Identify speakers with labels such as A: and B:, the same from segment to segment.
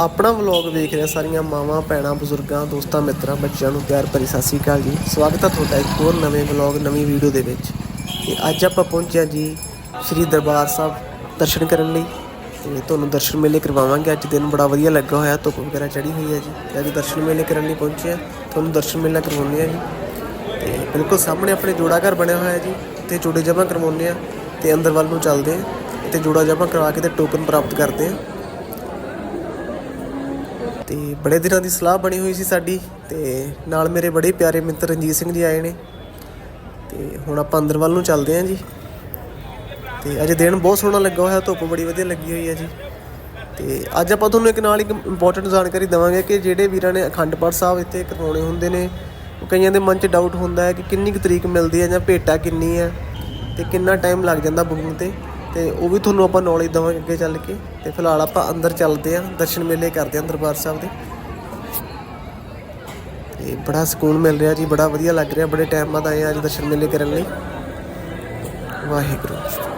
A: ਆਪਣਾ ਵਲੌਗ ਵੇਖ ਰਿਹਾ ਸਾਰੀਆਂ ਮਾਵਾਂ, ਭੈਣਾਂ, ਬਜ਼ੁਰਗਾਂ, ਦੋਸਤਾਂ, ਮਿੱਤਰਾਂ, ਬੱਚਿਆਂ ਨੂੰ ਪਿਆਰ ਭਰੀ ਸਤਿ ਸ਼੍ਰੀ ਅਕਾਲ ਜੀ। ਸਵਾਗਤ ਹੈ ਤੁਹਾਡਾ ਇੱਕ ਹੋਰ ਨਵੇਂ ਵਲੌਗ, ਨਵੀਂ ਵੀਡੀਓ ਦੇ ਵਿੱਚ। ਤੇ ਅੱਜ ਆਪਾਂ ਪਹੁੰਚੇ ਹਾਂ ਜੀ ਸ੍ਰੀ ਦਰਬਾਰ ਸਾਹਿਬ ਦਰਸ਼ਨ ਕਰਨ ਲਈ। ਤੇ ਤੁਹਾਨੂੰ ਦਰਸ਼ਨ ਮੇਲੇ ਕਰਵਾਵਾਂਗੇ। ਅੱਜ ਦਿਨ ਬੜਾ ਵਧੀਆ ਲੱਗਾ ਹੋਇਆ, ਧੁੱਪ ਵਗੈਰਾ ਚੜੀ ਹੋਈ ਹੈ ਜੀ। ਤੇ ਅੱਜ ਦਰਸ਼ਨ ਮੇਲੇ ਕਰਨ ਲਈ ਪਹੁੰਚੇ ਹਾਂ। ਤੁਹਾਨੂੰ ਦਰਸ਼ਨ ਮੇਲਾ ਕਰਵਾਉਂਦੇ ਹਾਂ ਜੀ। ਤੇ ਬਿਲਕੁਲ ਸਾਹਮਣੇ ਆਪਣੇ ਜੋੜਾ ਘਰ ਬਣਿਆ ਹੋਇਆ ਹੈ ਜੀ। ਤੇ ਜੋੜੇ ਜਮ੍ਹਾਂ ਕਰਵਾਉਂਦੇ ਆ ਤੇ ਅੰਦਰ ਵੱਲ ਨੂੰ ਚੱਲਦੇ ਆ ਤੇ ਜੋੜਾ ਜਮ੍ਹਾਂ ਕਰਵਾ ਕੇ ਤੇ ਟੋਕਨ ਪ੍ਰਾਪਤ ਕਰਦੇ ਆ ਤੇ ਬੜੇ ਦਿਨਾਂ ਦੀ ਸਲਾਹ ਬਣੀ ਹੋਈ ਸੀ ਸਾਡੀ ਤੇ ਨਾਲ ਮੇਰੇ ਬੜੇ ਪਿਆਰੇ ਮਿੱਤਰ ਰਣਜੀਤ ਸਿੰਘ ਜੀ ਆਏ ਨੇ। ਤੇ ਹੁਣ ਆਪਾਂ ਅੰਦਰ ਵੱਲ ਨੂੰ ਚੱਲਦੇ ਹਾਂ ਜੀ। ਤੇ ਅੱਜ ਦਿਨ ਬਹੁਤ ਸੋਹਣਾ ਲੱਗਾ ਹੋਇਆ, ਧੁੱਪ ਬੜੀ ਵਧੀਆ ਲੱਗੀ ਹੋਈ ਹੈ ਜੀ। ਤੇ ਅੱਜ ਆਪਾਂ ਤੁਹਾਨੂੰ ਇੱਕ ਨਾਲ ਇੱਕ ਇੰਪੋਰਟੈਂਟ ਜਾਣਕਾਰੀ ਦੇਵਾਂਗੇ ਕਿ ਜਿਹੜੇ ਵੀਰਾਂ ਨੇ ਅਖੰਡ ਪਾਠ ਸਾਹਿਬ ਇੱਥੇ ਕਰਵਾਉਣੇ ਹੁੰਦੇ ਨੇ ਕਈਆਂ ਦੇ ਮਨ 'ਚ ਡਾਊਟ ਹੁੰਦਾ ਹੈ ਕਿ ਕਿੰਨੀ ਕੁ ਤਰੀਕ ਮਿਲਦੀ ਹੈ ਜਾਂ ਭੇਟਾ ਕਿੰਨੀ ਹੈ ਤੇ ਕਿੰਨਾ ਟਾਈਮ ਲੱਗ ਜਾਂਦਾ ਬੁਕਿੰਗ ਤੇ। ਤੇ ਉਹ ਵੀ ਤੁਹਾਨੂੰ ਆਪਾਂ ਨੌਲੇਜ ਦੇਵਾਂਗੇ ਅੱਗੇ ਚੱਲ ਕੇ। ਤੇ ਫਿਲਹਾਲ ਆਪਾਂ ਅੰਦਰ ਚੱਲਦੇ ਆਂ ਦਰਸ਼ਨ ਮੇਲੇ ਕਰਦੇ ਆਂ ਦਰਬਾਰ ਸਾਹਿਬ ਦੇ। ਤੇ ਬੜਾ ਸਕੂਨ ਮਿਲ ਰਿਹਾ ਜੀ, ਬੜਾ ਵਧੀਆ ਲੱਗ ਰਿਹਾ, ਬੜੇ ਟਾਈਮ ਬਾਅਦ ਆਏ ਹਾਂ ਅੱਜ ਦਰਸ਼ਨ ਮੇਲੇ ਕਰਨ ਲਈ। ਵਾਹਿਗੁਰੂ।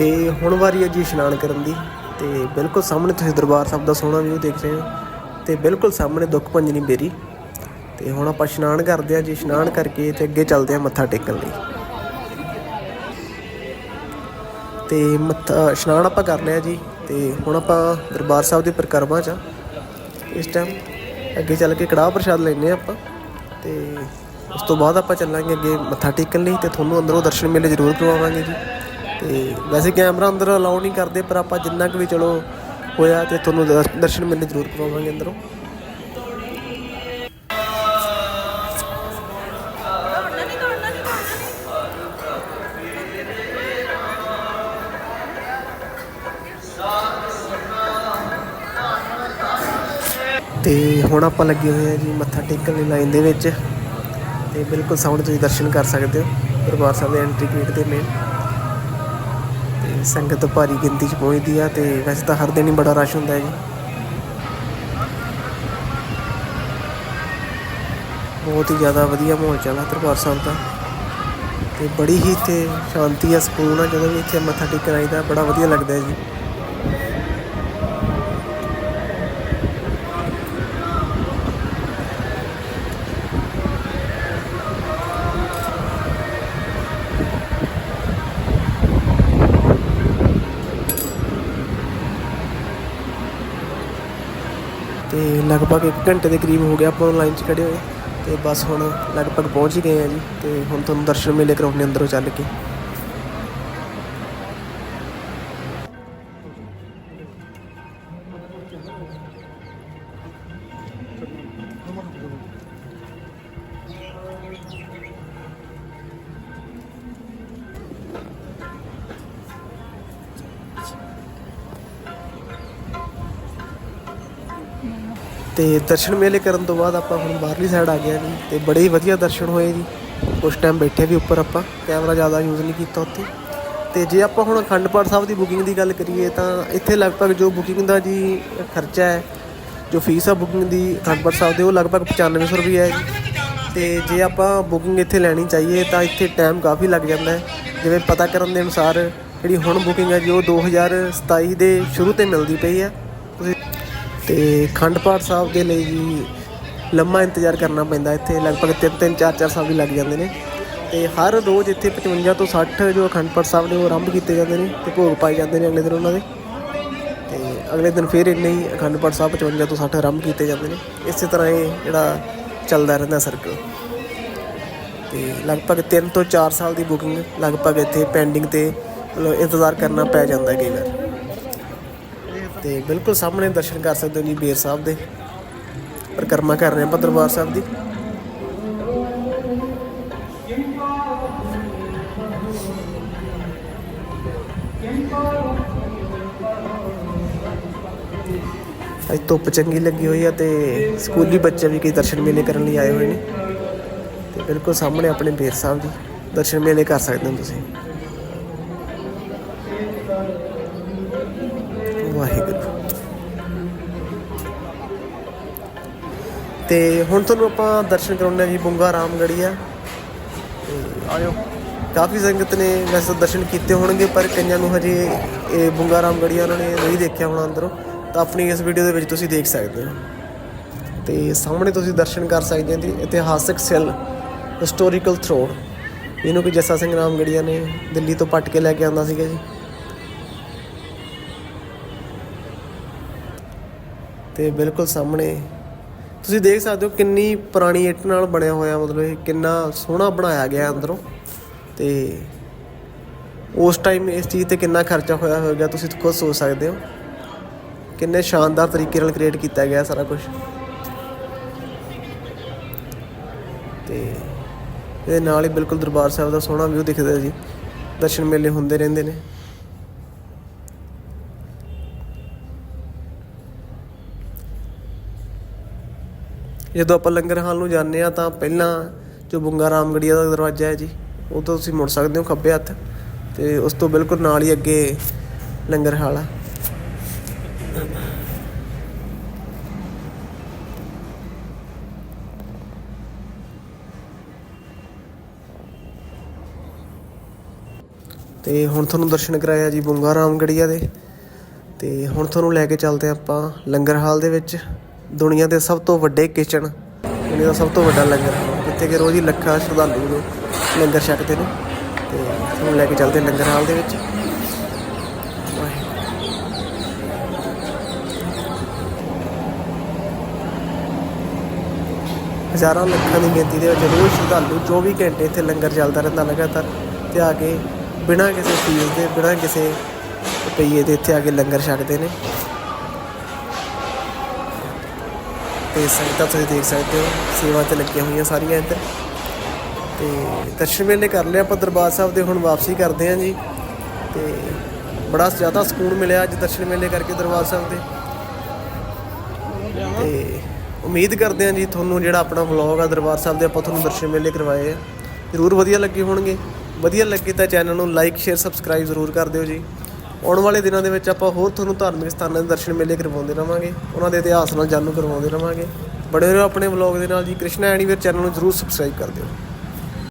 A: ਤੇ ਹੁਣ ਵਾਰੀ ਹੈ ਜੀ ਇਸ਼ਨਾਨ ਕਰਨ ਦੀ ਤੇ ਬਿਲਕੁਲ ਸਾਹਮਣੇ ਤੁਸੀਂ ਦਰਬਾਰ ਸਾਹਿਬ ਦਾ ਸੋਹਣਾ ਵਿਊ ਦੇਖ ਰਹੇ ਹੋ ਤੇ ਬਿਲਕੁਲ ਸਾਹਮਣੇ ਦੁੱਖ ਭੰਜਨੀ ਬੇਰੀ ਤੇ ਹੁਣ ਆਪਾਂ ਇਸ਼ਨਾਨ ਕਰਦੇ ਹਾਂ ਜੀ, ਇਸ਼ਨਾਨ ਕਰਕੇ ਤੇ ਅੱਗੇ ਚੱਲਦੇ ਹਾਂ ਮੱਥਾ ਟੇਕਣ ਲਈ। ਤੇ ਮੱਥਾ, ਇਸ਼ਨਾਨ ਆਪਾਂ ਕਰ ਲਿਆ ਜੀ ਤੇ ਹੁਣ ਆਪਾਂ ਦਰਬਾਰ ਸਾਹਿਬ ਦੀ ਪਰਿਕਰਮਾ 'ਚ ਇਸ ਟਾਈਮ ਅੱਗੇ ਚੱਲ ਕੇ ਕੜਾਹ ਪ੍ਰਸ਼ਾਦ ਲੈਣੇ ਆਪਾਂ ਤੇ ਉਸ ਤੋਂ ਬਾਅਦ ਆਪਾਂ ਚੱਲਾਂਗੇ ਅੱਗੇ ਮੱਥਾ ਟੇਕਣ ਲਈ ਤੇ ਤੁਹਾਨੂੰ ਅੰਦਰੋਂ ਦਰਸ਼ਨ ਮੇਲੇ ਜ਼ਰੂਰ ਕਰਵਾਵਾਂਗੇ ਜੀ। ਤੇ ਵੈਸੇ ਕੈਮਰਾ ਅੰਦਰ ਅਲਾਉ ਨਹੀਂ ਕਰਦੇ, ਪਰ ਆਪਾਂ ਜਿੰਨਾ ਕੁ ਵੀ ਚਲੋ ਹੋਇਆ ਤੇ ਤੁਹਾਨੂੰ ਦਰ- ਦਰਸ਼ਨ ਮੇਲੇ ਜ਼ਰੂਰ ਕਰਵਾਵਾਂਗੇ ਅੰਦਰੋਂ। ਤੇ ਹੁਣ ਆਪਾਂ ਲੱਗੇ ਹੋਏ ਆ ਜੀ ਮੱਥਾ ਟੇਕਣ ਲਈ ਲਾਈਨ ਦੇ ਵਿੱਚ। ਤੇ ਬਿਲਕੁਲ ਸਾਹਮਣੇ ਤੁਸੀਂ ਦਰਸ਼ਨ ਕਰ ਸਕਦੇ ਹੋ। ਦਰਬਾਰ ਸਾਹਿਬ ਦੇ ਐਂਟਰੀ ਗੇਟ ਦੇ ਮੇਨ ਤੇ ਸੰਗਤ ਭਾਰੀ ਗਿਣਤੀ 'ਚ ਪਹੁੰਚਦੀ ਆ ਤੇ ਵੈਸੇ ਤਾਂ ਹਰ ਦਿਨ ਹੀ ਬੜਾ ਰਸ਼ ਹੁੰਦਾ ਹੈ ਜੀ। ਬਹੁਤ ਹੀ ਜ਼ਿਆਦਾ ਵਧੀਆ ਮਾਹੌਲ ਚੱਲਦਾ ਦਰਬਾਰ ਸਾਹਿਬ ਦਾ। ਤੇ ਬੜੀ ਹੀ ਇੱਥੇ ਸ਼ਾਂਤੀ ਆ, ਸਕੂਨ ਆ, ਜਦੋਂ ਵੀ ਇੱਥੇ ਮੱਥਾ ਟੇਕਣ ਆਈਦਾ, ਬੜਾ ਵਧੀਆ ਲੱਗਦਾ ਹੈ ਜੀ। ਤੇ ਲਗਭਗ 1 ਘੰਟੇ ਦੇ ਕਰੀਬ ਹੋ ਗਿਆ ਆਪਾਂ ਨੂੰ ਲਾਈਨ 'ਚ ਖੜੇ ਹੋਏ। ਤੇ ਬਸ ਹੁਣ ਲਗਭਗ ਪਹੁੰਚ ਹੀ ਗਏ ਆ ਜੀ। ਤੇ ਹੁਣ ਤੁਹਾਨੂੰ ਦਰਸ਼ਨ ਮੇਲੇ ਕਰਾਉਣੇ ਅੰਦਰੋਂ ਚੱਲ ਕੇ। ਤੇ ਦਰਸ਼ਨ ਮੇਲੇ ਕਰਨ ਤੋਂ ਬਾਅਦ ਆਪਾਂ ਹੁਣ ਬਾਹਰਲੀ ਸਾਈਡ ਆ ਗਏ ਜੀ ਤੇ ਬੜੇ ਹੀ ਵਧੀਆ ਦਰਸ਼ਨ ਹੋਏ ਜੀ। ਉਸ ਟਾਈਮ ਬੈਠੇ ਵੀ ਉੱਪਰ ਆਪਾਂ ਕੈਮਰਾ ਜ਼ਿਆਦਾ ਯੂਜ਼ ਨਹੀਂ ਕੀਤਾ ਉੱਥੇ। ਤੇ ਜੇ ਆਪਾਂ ਹੁਣ ਅਖੰਡ ਪਾਠ ਸਾਹਿਬ ਦੀ ਬੁਕਿੰਗ ਦੀ ਗੱਲ ਕਰੀਏ ਤਾਂ ਇੱਥੇ ਲਗਭਗ ਜੋ ਬੁਕਿੰਗ ਦਾ ਜੀ ਖਰਚਾ ਹੈ, ਜੋ ਫੀਸ ਆ ਬੁਕਿੰਗ ਦੀ ਅਖੰਡ ਪਾਠ ਸਾਹਿਬ ਦੇ, ਉਹ ਲਗਭਗ 9500 ਰੁਪਏ ਹੈ ਜੀ। ਤੇ ਜੇ ਆਪਾਂ ਬੁਕਿੰਗ ਇੱਥੇ ਲੈਣੀ ਚਾਹੀਏ ਤਾਂ ਇੱਥੇ ਟਾਈਮ ਕਾਫੀ ਲੱਗ ਜਾਂਦਾ ਹੈ। ਜਿਵੇਂ ਪਤਾ ਕਰਨ ਦੇ ਅਨੁਸਾਰ ਜਿਹੜੀ ਹੁਣ ਬੁਕਿੰਗ ਹੈ ਜੀ, ਉਹ 2027 ਦੇ ਸ਼ੁਰੂ ਤੇ ਮਿਲਦੀ ਪਈ ਹੈ। ਤੇ ਖੰਡ ਪਾਠ ਸਾਹਿਬ ਦੇ ਲਈ ਜੀ ਲੰਮਾ ਇੰਤਜ਼ਾਰ ਕਰਨਾ ਪੈਂਦਾ। ਇੱਥੇ ਲਗਭਗ 3-3 4-4 ਸਾਲ ਵੀ ਲੱਗ ਜਾਂਦੇ ਨੇ। ਤੇ ਹਰ ਰੋਜ਼ ਇੱਥੇ 55 ਤੋਂ 60 ਜੋ ਅਖੰਡ ਪਾਠ ਸਾਹਿਬ ਨੇ ਉਹ ਆਰੰਭ ਕੀਤੇ ਜਾਂਦੇ ਨੇ ਤੇ ਭੋਗ ਪਾਏ ਜਾਂਦੇ ਨੇ ਅਗਲੇ ਦਿਨ ਉਹਨਾਂ ਦੇ। ਤੇ ਅਗਲੇ ਦਿਨ ਫਿਰ ਇੰਨੇ ਹੀ ਅਖੰਡ ਪਾਠ ਸਾਹਿਬ 55 ਤੋਂ 60 ਆਰੰਭ ਕੀਤੇ ਜਾਂਦੇ ਨੇ। ਇਸੇ ਤਰ੍ਹਾਂ ਇਹ ਜਿਹੜਾ ਚੱਲਦਾ ਰਹਿੰਦਾ ਸਰਕਲ ਤੇ ਲਗਭਗ 3 ਤੋਂ 4 ਸਾਲ ਦੀ ਬੁਕਿੰਗ ਲਗਭਗ ਇੱਥੇ ਪੈਂਡਿੰਗ ਤੇ ਮਤਲਬ ਇੰਤਜ਼ਾਰ ਕਰਨਾ ਪੈ ਜਾਂਦਾ ਕਈ ਵਾਰ। ਤੇ ਬਿਲਕੁਲ ਸਾਹਮਣੇ ਦਰਸ਼ਨ ਕਰ ਸਕਦੇ ਹੋ ਜੀ ਬੇਰ ਸਾਹਿਬ ਦੇ ਪਰਿਕਰਮਾ ਕਰ ਰਹੇ ਆਪਾਂ ਦਰਬਾਰ ਸਾਹਿਬ ਦੀ। ਅੱਜ ਧੁੱਪ ਚੰਗੀ ਲੱਗੀ ਹੋਈ ਆ ਤੇ ਸਕੂਲੀ ਬੱਚੇ ਵੀ ਕਈ ਦਰਸ਼ਨ ਮੇਲੇ ਕਰਨ ਲਈ ਆਏ ਹੋਏ ਨੇ। ਤੇ ਬਿਲਕੁਲ ਸਾਹਮਣੇ ਆਪਣੇ ਬੇਰ ਸਾਹਿਬ ਦੀ ਦਰਸ਼ਨ ਮੇਲੇ ਕਰ ਸਕਦੇ ਹੋ ਤੁਸੀਂ। ਤੇ ਹੁਣ ਤੁਹਾਨੂੰ ਆਪਾਂ ਦਰਸ਼ਨ ਕਰਾਉਣੇ ਆ ਜੀ, ਬੁੰਗਾ ਰਾਮਗੜੀਆ। ਤੇ ਆਇਓ। ਕਾਫੀ ਸੰਗਤ ਨੇ ਵੈਸੇ ਦਰਸ਼ਨ ਕੀਤੇ ਹੋਣਗੇ, ਪਰ ਕਈਆਂ ਨੂੰ ਹਜੇ ਇਹ ਬੁੰਗਾ ਰਾਮਗੜੀਆ ਉਹਨਾਂ ਨੇ ਨਹੀਂ ਦੇਖਿਆ ਹੋਣਾ ਅੰਦਰੋਂ। ਤਾਂ ਆਪਣੀ ਇਸ ਵੀਡੀਓ ਦੇ ਵਿੱਚ ਤੁਸੀਂ ਦੇਖ ਸਕਦੇ ਹੋ। ਤੇ ਸਾਹਮਣੇ ਤੁਸੀਂ ਦਰਸ਼ਨ ਕਰ ਸਕਦੇ ਹੋ ਜੀ, ਇਤਿਹਾਸਕ ਸੈੱਲ ਹਿਸਟੋਰੀਕਲ ਥਰੋਡ ਇਹਨੂੰ ਕਿ ਜੱਸਾ ਸਿੰਘ ਰਾਮਗੜੀਆ ਨੇ ਦਿੱਲੀ ਤੋਂ ਪੱਟ ਕੇ ਲੈ ਕੇ ਆਂਦਾ ਸੀਗਾ ਜੀ। ਤੇ ਬਿਲਕੁਲ ਸਾਹਮਣੇ ਤੁਸੀਂ ਦੇਖ ਸਕਦੇ ਹੋ ਕਿੰਨੀ ਪੁਰਾਣੀ ਇੱਟ ਨਾਲ ਬਣਿਆ ਹੋਇਆ ਮਤਲਬ ਇਹ ਕਿੰਨਾ ਸੋਹਣਾ ਬਣਾਇਆ ਗਿਆ ਅੰਦਰੋਂ। ਤੇ ਉਸ ਟਾਈਮ ਇਸ ਚੀਜ਼ ਤੇ ਕਿੰਨਾ ਖਰਚਾ ਹੋਇਆ ਹੋਵੇਗਾ ਤੁਸੀਂ ਖੁਦ ਸੋਚ ਸਕਦੇ ਹੋ। ਕਿੰਨੇ ਸ਼ਾਨਦਾਰ ਤਰੀਕੇ ਨਾਲ ਕ੍ਰੀਏਟ ਕੀਤਾ ਗਿਆ ਸਾਰਾ ਕੁਝ ਤੇ ਇਹਦੇ ਨਾਲ ਹੀ ਬਿਲਕੁਲ ਦਰਬਾਰ ਸਾਹਿਬ ਦਾ ਸੋਹਣਾ ਵਿਊ ਦਿਖਦਾ ਜੀ। ਦਰਸ਼ਨ ਮੇਲੇ ਹੁੰਦੇ ਰਹਿੰਦੇ ਨੇ। ਜਦੋਂ ਆਪਾਂ ਲੰਗਰ ਹਾਲ ਨੂੰ ਜਾਂਦੇ ਆ ਤਾਂ ਪਹਿਲਾਂ ਜੋ ਬੁੰਗਾ ਰਾਮਗੜੀਆ ਦਾ ਦਰਵਾਜ਼ਾ ਹੈ ਜੀ, ਉਹ ਤੋਂ ਤੁਸੀਂ ਮੁੜ ਸਕਦੇ ਹੋ ਖੱਬੇ ਹੱਥ ਤੇ ਉਸ ਤੋਂ ਬਿਲਕੁਲ ਨਾਲ ਹੀ ਅੱਗੇ ਲੰਗਰ ਹਾਲ ਆ। ਤੇ ਹੁਣ ਤੁਹਾਨੂੰ ਦਰਸ਼ਨ ਕਰਾਇਆ ਜੀ ਬੁੰਗਾ ਰਾਮਗੜੀਆ ਦੇ ਤੇ ਹੁਣ ਤੁਹਾਨੂੰ ਲੈ ਕੇ ਚੱਲਦੇ ਹਾਂ ਆਪਾਂ ਲੰਗਰ ਹਾਲ ਦੇ ਵਿੱਚ। ਦੁਨੀਆ ਦੇ ਸਭ ਤੋਂ ਵੱਡੇ ਕਿਚਨ, ਦੁਨੀਆ ਦਾ ਸਭ ਤੋਂ ਵੱਡਾ ਲੰਗਰ, ਜਿੱਥੇ ਕਿ ਰੋਜ਼ ਹੀ ਲੱਖਾਂ ਸ਼ਰਧਾਲੂ ਨੂੰ ਲੰਗਰ ਛਕਦੇ ਨੇ ਤੇ ਤੁਹਾਨੂੰ ਲੈ ਕੇ ਚੱਲਦੇ ਲੰਗਰ ਹਾਲ ਦੇ ਵਿੱਚ। ਹਜ਼ਾਰਾਂ ਲੱਖਾਂ ਦੀ ਗਿਣਤੀ ਦੇ ਵਿੱਚ ਰੋਜ਼ ਸ਼ਰਧਾਲੂ 24 ਘੰਟੇ ਇੱਥੇ ਲੰਗਰ ਚੱਲਦਾ ਰਹਿੰਦਾ ਲਗਾਤਾਰ, ਤੇ ਆ ਕੇ ਬਿਨਾਂ ਕਿਸੇ ਫੀਸ ਦੇ, ਬਿਨਾਂ ਕਿਸੇ ਰੁਪਈਏ ਦੇ ਇੱਥੇ ਆ ਕੇ ਲੰਗਰ ਛਕਦੇ ਨੇ। ਤੇ ਸੰਗਤਾਂ ਤੁਸੀਂ ਦੇਖ ਸਕਦੇ ਹੋ। ਸੇਵਾ ਤੇ ਲੱਗੀਆਂ ਹੋਈਆਂ ਸਾਰੀਆਂ ਇੱਧਰ। ਤੇ ਦਰਸ਼ਨ ਮੇਲੇ ਕਰ ਲਿਆ ਆਪਾਂ ਦਰਬਾਰ ਸਾਹਿਬ ਦੇ, ਹੁਣ ਵਾਪਸੀ ਕਰਦੇ ਹਾਂ ਜੀ। ਤੇ ਬੜਾ ਜ਼ਿਆਦਾ ਸਕੂਨ ਮਿਲਿਆ ਅੱਜ ਦਰਸ਼ਨ ਮੇਲੇ ਕਰਕੇ ਦਰਬਾਰ ਸਾਹਿਬ ਦੇ। ਤੇ ਉਮੀਦ ਕਰਦੇ ਹਾਂ ਜੀ ਤੁਹਾਨੂੰ ਜਿਹੜਾ ਆਪਣਾ ਵਲੌਗ ਆ ਦਰਬਾਰ ਸਾਹਿਬ ਦੇ, ਆਪਾਂ ਤੁਹਾਨੂੰ ਦਰਸ਼ਨ ਮੇਲੇ ਕਰਵਾਏ ਆ। ਜ਼ਰੂਰ ਵਧੀਆ ਲੱਗੇ ਹੋਣਗੇ। ਵਧੀਆ ਲੱਗੇ ਤਾਂ ਚੈਨਲ ਨੂੰ ਲਾਈਕ, ਸ਼ੇਅਰ, ਸਬਸਕ੍ਰਾਈਬ ਜ਼ਰੂਰ ਕਰ ਦਿਓ ਜੀ। ਆਉਣ ਵਾਲੇ ਦਿਨਾਂ ਦੇ ਵਿੱਚ ਆਪਾਂ ਹੋਰ ਤੁਹਾਨੂੰ ਧਾਰਮਿਕ ਸਥਾਨਾਂ ਦੇ ਦਰਸ਼ਨ ਮੇਲੇ ਕਰਵਾਉਂਦੇ ਰਵਾਂਗੇ। ਉਹਨਾਂ ਦੇ ਇਤਿਹਾਸ ਨਾਲ ਜਾਣੂ ਕਰਵਾਉਂਦੇ ਰਵਾਂਗੇ। ਬੜੇ ਰਹੋ ਆਪਣੇ ਵਲੌਗ ਦੇ ਨਾਲ ਜੀ। ਕ੍ਰਿਸ਼ਨਾ ਐਨੀਵੇਅਰ ਚੈਨਲ ਨੂੰ ਜ਼ਰੂਰ ਸਬਸਕ੍ਰਾਈਬ ਕਰ ਦਿਓ।